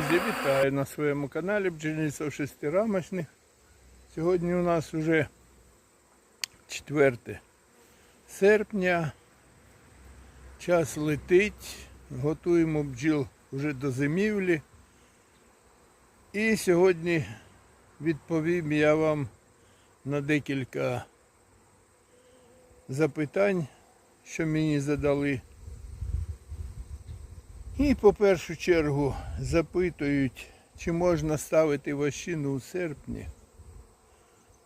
Друзі, вітаю на своєму каналі Бджільництво шестирамочних. Сьогодні у нас вже 4 серпня. Час летить, готуємо бджіл вже до зимівлі. І сьогодні відповім я вам на декілька запитань, що мені задали. І по першу чергу запитують, чи можна ставити вощину у серпні,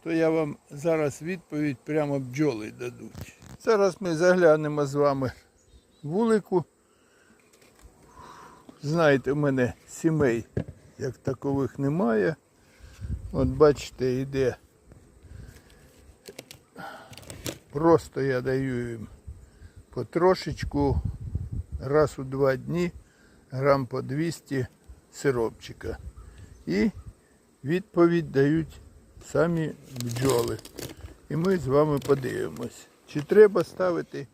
то я вам зараз відповідь прямо бджоли дадуть. Зараз ми заглянемо з вами вулику. Знаєте, в мене сімей як такових немає. От бачите, йде. Просто я даю їм потрошечку раз у два дні грам по 200 сиропчика. І відповідь дають самі бджоли. І ми з вами подивимось, чи треба ставити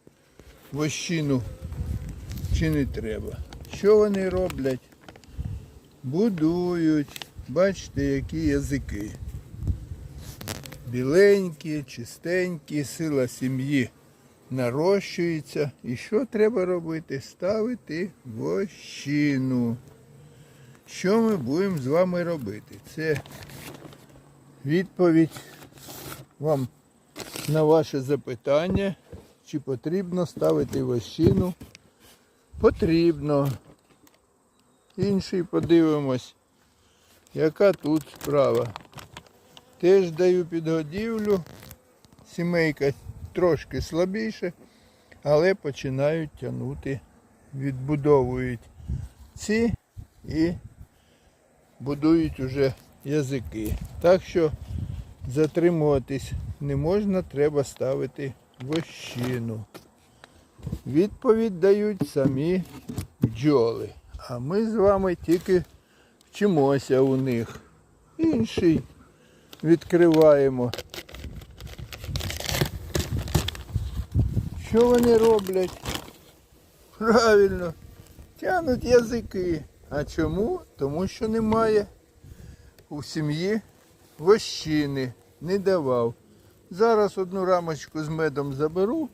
вощину, чи не треба. Що вони роблять? Будують. Бачите, які язики. Біленькі, чистенькі, сила сім'ї нарощується. І що треба робити? Ставити вощину. Що ми будемо з вами робити? Це відповідь вам на ваше запитання, чи потрібно ставити вощину. Потрібно. Інший подивимось, яка тут справа. Теж даю підгодівлю. Сімейка трошки слабіше, але починають тягнути, відбудовують ці і будують уже язики. Так що затримуватись не можна, треба ставити вощину. Відповідь дають самі бджоли. А ми з вами тільки вчимося у них. Інший відкриваємо. Що вони роблять? Правильно, тянуть язики. А чому? Тому що немає у сім'ї вощини. Не давав. Зараз одну рамочку з медом заберу,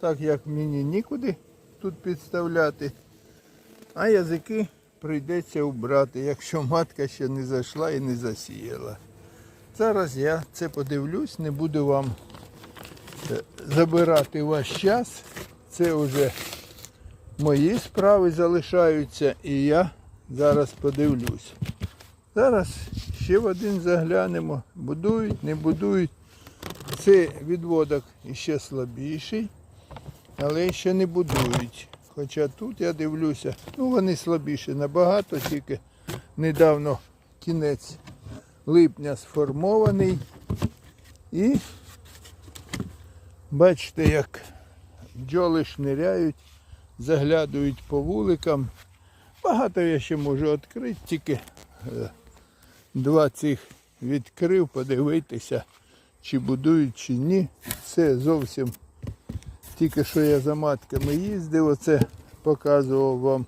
так як мені нікуди тут підставляти. А язики прийдеться убрати, якщо матка ще не зайшла і не засіяла. Зараз я це подивлюсь, не буду вам е, забирати ваш час. Це вже мої справи залишаються і я зараз подивлюсь. Зараз ще в один заглянемо. Будують, не будують. Це відводок іще слабіший, але ще не будують. Хоча тут я дивлюся, ну вони слабіші набагато, тільки недавно кінець липня сформований. І бачите, як бджоли шниряють, заглядують по вуликам. Багато я ще можу відкрити, тільки е, два цих відкрив, подивитися, чи будують, чи ні. Це зовсім тільки що я за матками їздив, оце показував вам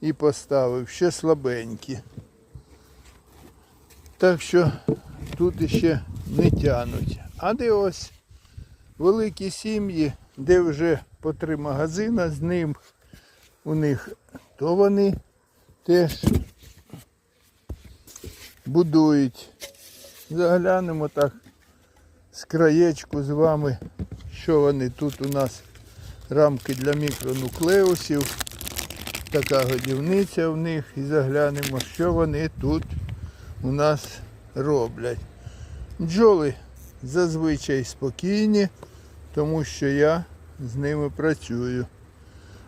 і поставив. Ще слабенькі. Так що тут іще не тянуть. А де ось великі сім'ї, де вже по три магазини з ним у них, то вони теж будують. Заглянемо так з краєчку з вами, що вони тут у нас рамки для мікронуклеусів. Така годівниця в них і заглянемо, що вони тут у нас роблять. Бджоли зазвичай спокійні, тому що я з ними працюю.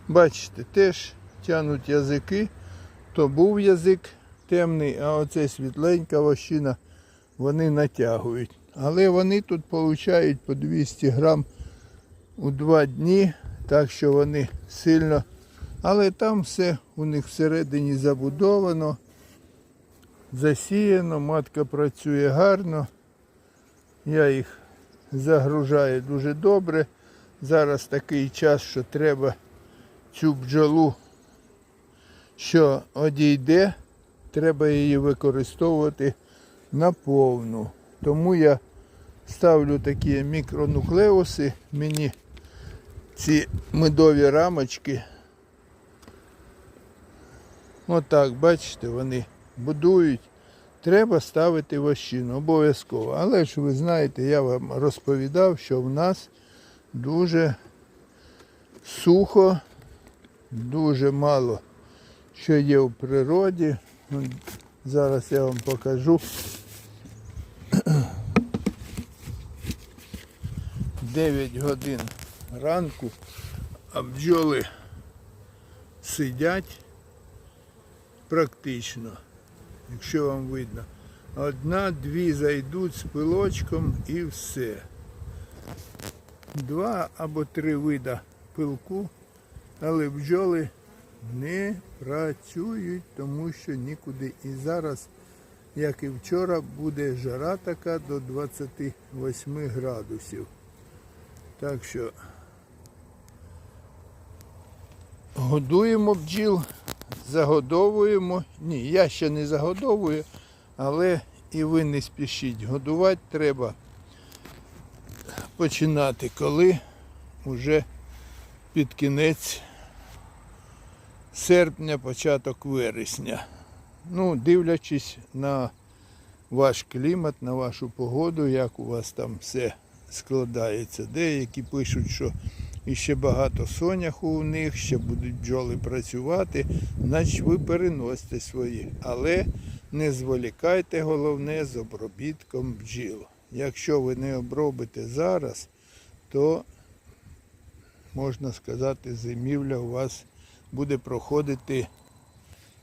Бачите, теж тянуть язики, то був язик темний, а оце світленька вощина вони натягують. Але вони тут получають по 200 грам у два дні, так що вони сильно. Але там все у них всередині забудовано, засіяно, матка працює гарно. Я їх загружаю дуже добре. Зараз такий час, що треба цю бджолу, що одійде, треба її використовувати наповну. Тому я ставлю такі мікронуклеуси. Мені ці медові рамочки. Отак, бачите, вони будують. Треба ставити вощину, обов'язково. Але ж ви знаєте, я вам розповідав, що в нас дуже сухо, дуже мало що є в природі. Зараз я вам покажу. 9 годин ранку, а бджоли сидять практично, якщо вам видно. Одна-дві зайдуть з пилочком і все. Два або три вида пилку, але бджоли не працюють, тому що нікуди. І зараз, як і вчора, буде жара така до 28 градусів. Так що годуємо бджіл, загодовуємо. Ні, я ще не загодовую, але і ви не спішіть. Годувати треба починати, коли вже під кінець серпня, початок вересня. Ну, дивлячись на ваш клімат, на вашу погоду, як у вас там все складається. Деякі пишуть, що іще багато соняху у них, ще будуть бджоли працювати, значить ви переносите свої. Але не зволікайте головне з обробітком бджіл. Якщо ви не обробите зараз, то можна сказати, зимівля у вас буде проходити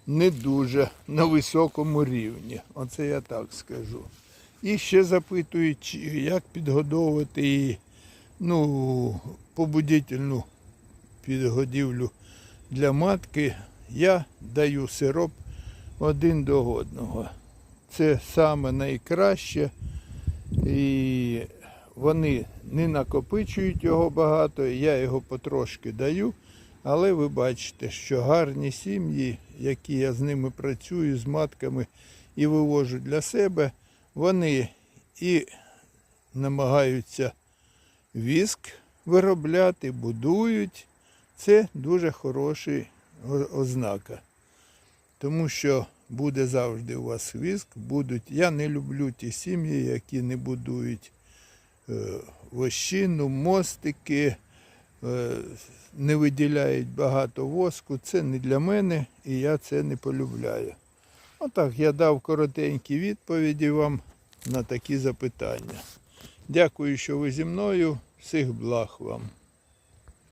не дуже на високому рівні. Оце я так скажу. І ще запитують, як підгодовувати її, ну, побудительну підгодівлю для матки. Я даю сироп один до одного. Це саме найкраще. І вони не накопичують його багато, я його потрошки даю. Але ви бачите, що гарні сім'ї, які я з ними працюю, з матками і вивожу для себе, вони і намагаються віск виробляти, будують. Це дуже хороша ознака. Тому що буде завжди у вас віск, будуть. Я не люблю ті сім'ї, які не будують е, вощину, мостики, е, не виділяють багато воску. Це не для мене і я це не полюбляю. Отак я дав коротенькі відповіді вам на такі запитання. Дякую, що ви зі мною. Всіх благ вам.